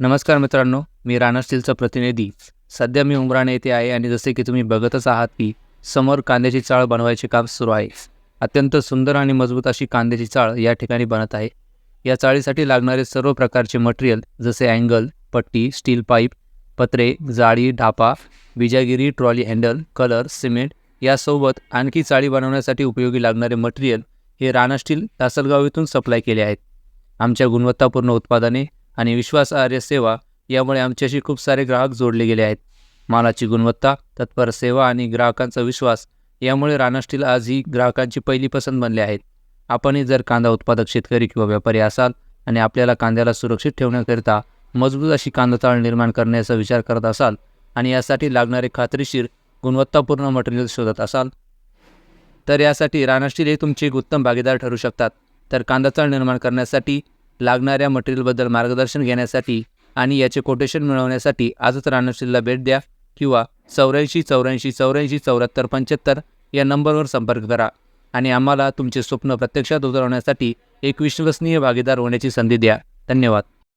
नमस्कार मित्रांनो मी राणा स्टीलचा प्रतिनिधी. सध्या मी उमराणे येथे आहे आणि जसे की तुम्ही बघतच आहात की समोर कांद्याची चाळ बनवायचे काम सुरू आहे. अत्यंत सुंदर आणि मजबूत अशी कांद्याची चाळ या ठिकाणी बनत आहे. या चाळीसाठी लागणारे सर्व प्रकारचे मटेरियल जसे अँगल पट्टी स्टील पाईप पत्रे जाळी ढापा विजागिरी ट्रॉली हँडल कलर सिमेंट यासोबत आणखी चाळी बनवण्यासाठी उपयोगी लागणारे मटेरियल हे राणा स्टील तासलगाव येथून सप्लाय केले आहेत. आमच्या गुणवत्तापूर्ण उत्पादने आणि विश्वासार्ह सेवा यामुळे आमच्याशी खूप सारे ग्राहक जोडले गेले आहेत. मालाची गुणवत्ता तत्पर सेवा आणि ग्राहकांचा विश्वास यामुळे राणा स्टील आज ही ग्राहकांची पहिली पसंत बनले आहेत. आपणही जर कांदा उत्पादक शेतकरी किंवा व्यापारी असाल आणि आपल्याला कांद्याला सुरक्षित ठेवण्याकरिता मजबूत अशी कांदाचाळ निर्माण करण्याचा विचार करत असाल आणि यासाठी लागणारे खात्रीशीर गुणवत्तापूर्ण मटेरियल शोधत असाल तर यासाठी राणा स्टील हे तुमचे एक उत्तम भागीदार ठरू शकतात. तर कांदा चाळ निर्माण करण्यासाठी लागणाऱ्या मटेरियलबद्दल मार्गदर्शन घेण्यासाठी आणि याचे कोटेशन मिळवण्यासाठी आजच रानश्रीला भेट द्या किंवा चौऱ्याऐंशी चौऱ्याऐंशी चौऱ्याऐंशी चौऱ्याहत्तर पंच्याहत्तर या नंबरवर संपर्क करा आणि आम्हाला तुमचे स्वप्न प्रत्यक्षात उतरवण्यासाठी एक विश्वसनीय भागीदार होण्याची संधी द्या. धन्यवाद.